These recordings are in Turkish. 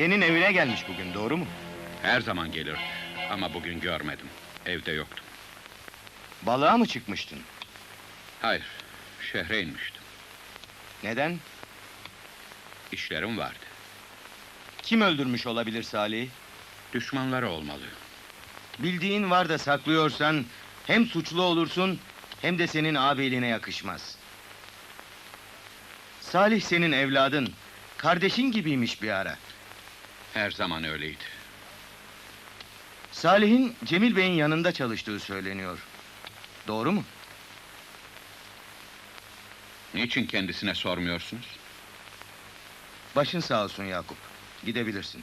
Senin evine gelmiş bugün, doğru mu? Her zaman gelir. Ama bugün görmedim. Evde yoktum. Balığa mı çıkmıştın? Hayır, şehre inmiştim. Neden? İşlerim vardı. Kim öldürmüş olabilir Salih'i? Düşmanları olmalı. Bildiğin var da saklıyorsan... ...hem suçlu olursun... ...hem de senin ağabeyliğine yakışmaz. Salih senin evladın. Kardeşin gibiymiş bir ara. Her zaman öyleydi. Salih'in Cemil Bey'in yanında çalıştığı söyleniyor. Doğru mu? Niçin kendisine sormuyorsunuz? Başın sağ olsun Yakup. Gidebilirsin.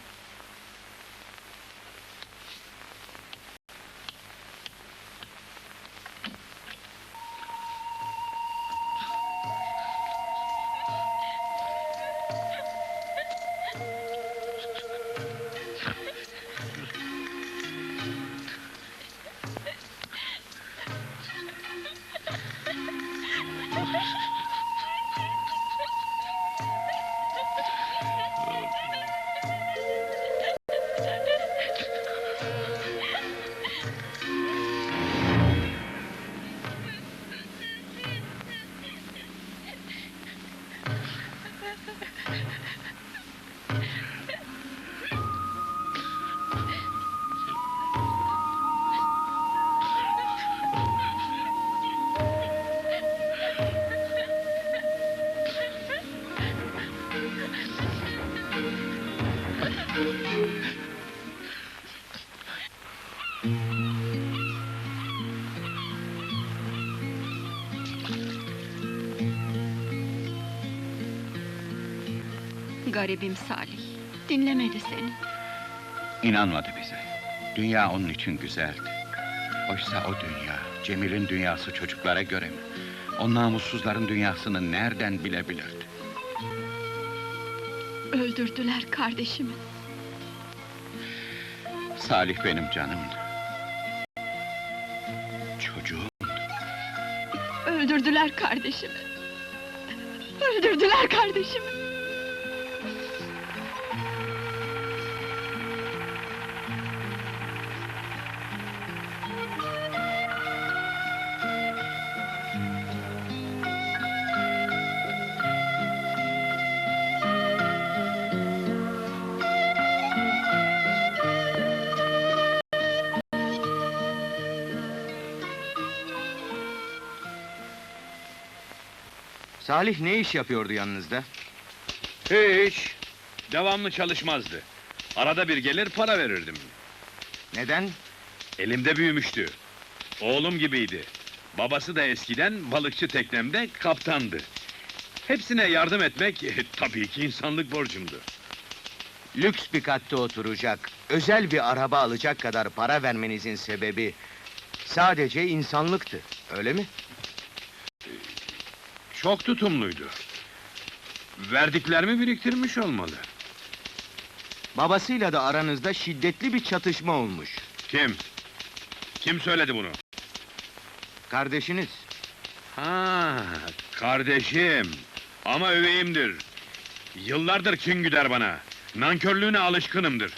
Garibim Salih. Dinlemedi seni. İnanmadı bize. Dünya onun için güzeldi. Oysa o dünya, Cemil'in dünyası çocuklara göre mi? O namussuzların dünyasını nereden bilebilirdi? Öldürdüler kardeşimi. Salih benim canımdı. Çocuğum. Öldürdüler kardeşimi. Öldürdüler kardeşimi. Salih ne iş yapıyordu yanınızda? Hiç. Devamlı çalışmazdı. Arada bir gelir para verirdim. Neden? Elimde büyümüştü. Oğlum gibiydi. Babası da eskiden balıkçı teknemde kaptandı. Hepsine yardım etmek e, tabii ki insanlık borcumdu. Lüks bir katta oturacak, özel bir araba alacak kadar para vermenizin sebebi... ...sadece insanlıktı, öyle mi? Çok tutumluydu. Verdiklerimi biriktirmiş olmalı. Babasıyla da aranızda şiddetli bir çatışma olmuş. Kim? Kim söyledi bunu? Kardeşiniz, Ha, kardeşim. Ama öveyimdir. Yıllardır kin güder bana. Nankörlüğüne alışkınımdır.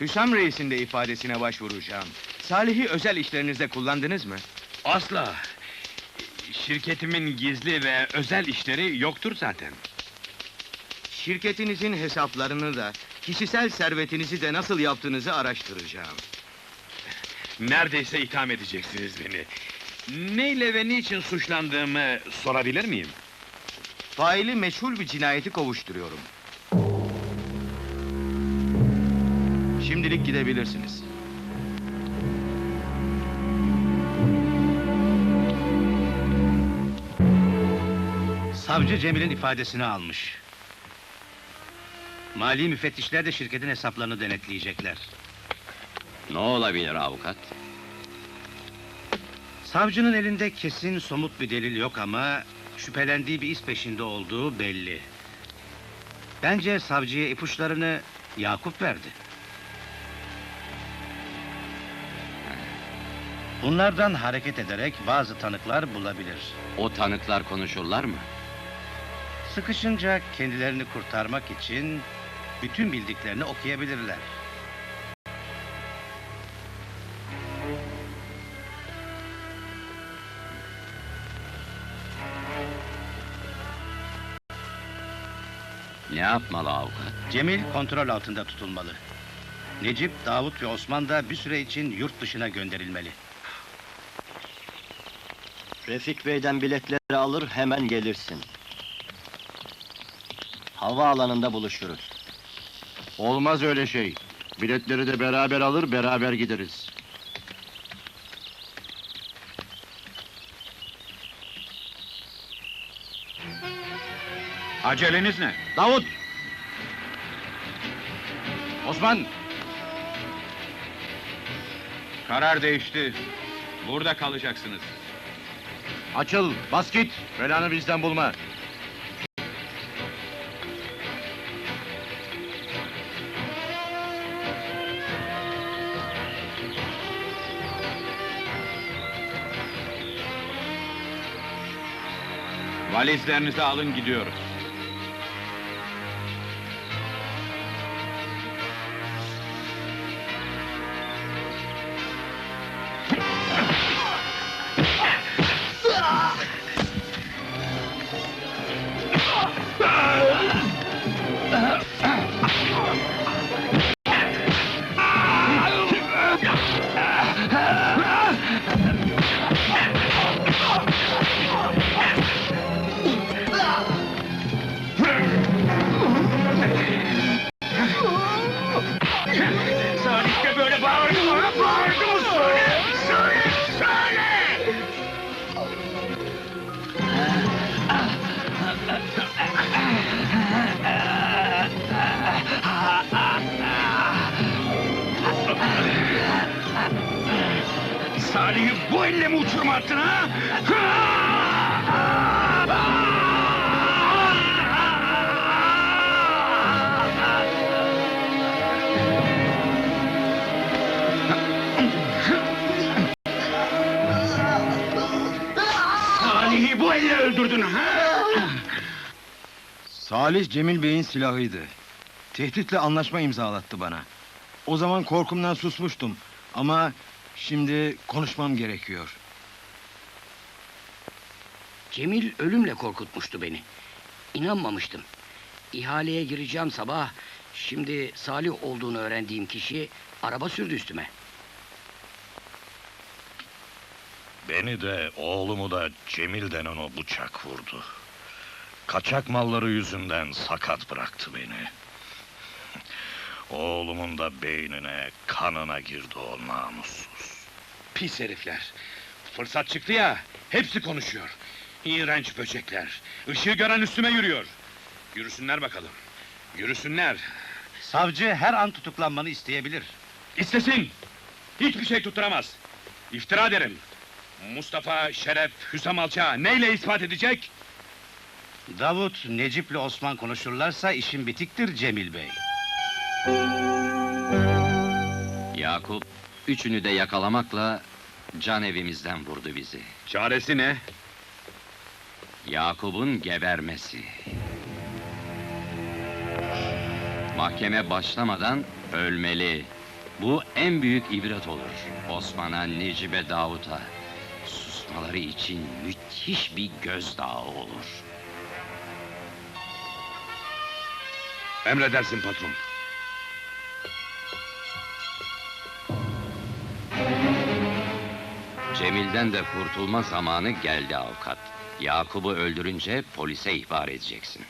Hüsam Reis'in de ifadesine başvuracağım. Salih'i özel işlerinizde kullandınız mı? Asla. Şirketimin gizli ve özel işleri yoktur zaten. Şirketinizin hesaplarını da, kişisel servetinizi de nasıl yaptığınızı araştıracağım. Neredeyse itham edeceksiniz beni. Neyle ve niçin suçlandığımı sorabilir miyim? Faili meçhul bir cinayeti kovuşturuyorum. Şimdilik gidebilirsiniz. Savcı Cemil'in ifadesini almış. Mali müfettişler de şirketin hesaplarını denetleyecekler. Ne olabilir avukat? Savcının elinde kesin somut bir delil yok ama... ...şüphelendiği bir iz peşinde olduğu belli. Bence savcıya ipuçlarını Yakup verdi. Bunlardan hareket ederek bazı tanıklar bulabilir. O tanıklar konuşurlar mı? Sıkışınca kendilerini kurtarmak için bütün bildiklerini okuyabilirler. Ne yapmalı avukat? Cemil kontrol altında tutulmalı. Necip, Davut ve Osman da bir süre için yurt dışına gönderilmeli. Refik Bey'den biletleri alır hemen gelirsin. Havaalanında buluşuruz. Olmaz öyle şey. Biletleri de beraber alır, beraber gideriz. Aceleniz ne? Davut! Osman! Karar değişti. Burada kalacaksınız. Açıl, bas git! Belanı bizden bulma! Valizlerinizi alın gidiyoruz. Bu elle mi uçurma attın ha? Salih'i bu elle öldürdün ha? Salih Cemil Bey'in silahıydı. Tehditle anlaşma imzalattı bana. O zaman korkumdan susmuştum. Ama şimdi konuşmam gerekiyor. Cemil ölümle korkutmuştu beni. İnanmamıştım. İhaleye gireceğim sabah. Şimdi Salih olduğunu öğrendiğim kişi araba sürdü üstüme. Beni de oğlumu da Cemil denen o bıçak vurdu. Kaçak malları yüzünden sakat bıraktı beni. Oğlumun da beynine, kanına girdi o namussuz. Pis herifler. Fırsat çıktı ya, hepsi konuşuyor. İğrenç böcekler. Işığı gören üstüme yürüyor. Yürüsünler bakalım. Yürüsünler. Savcı her an tutuklanmanı isteyebilir. İstesin. Hiçbir şey tutturamaz. İftira derim. Mustafa, Şeref, Hüsam Alça neyle ispat edecek? Davut, Necip'le Osman konuşurlarsa işin bitiktir Cemil Bey. Yakup, üçünü de yakalamakla can evimizden vurdu bizi. Çaresi ne? Yakup'un gebermesi. Mahkeme başlamadan ölmeli. Bu en büyük ibret olur. Osman'a, Necip'e, Davut'a. Susmaları için müthiş bir gözdağı olur. Emredersin patron. Cemil'den de kurtulma zamanı geldi avukat. Yakup'u öldürünce polise ihbar edeceksin.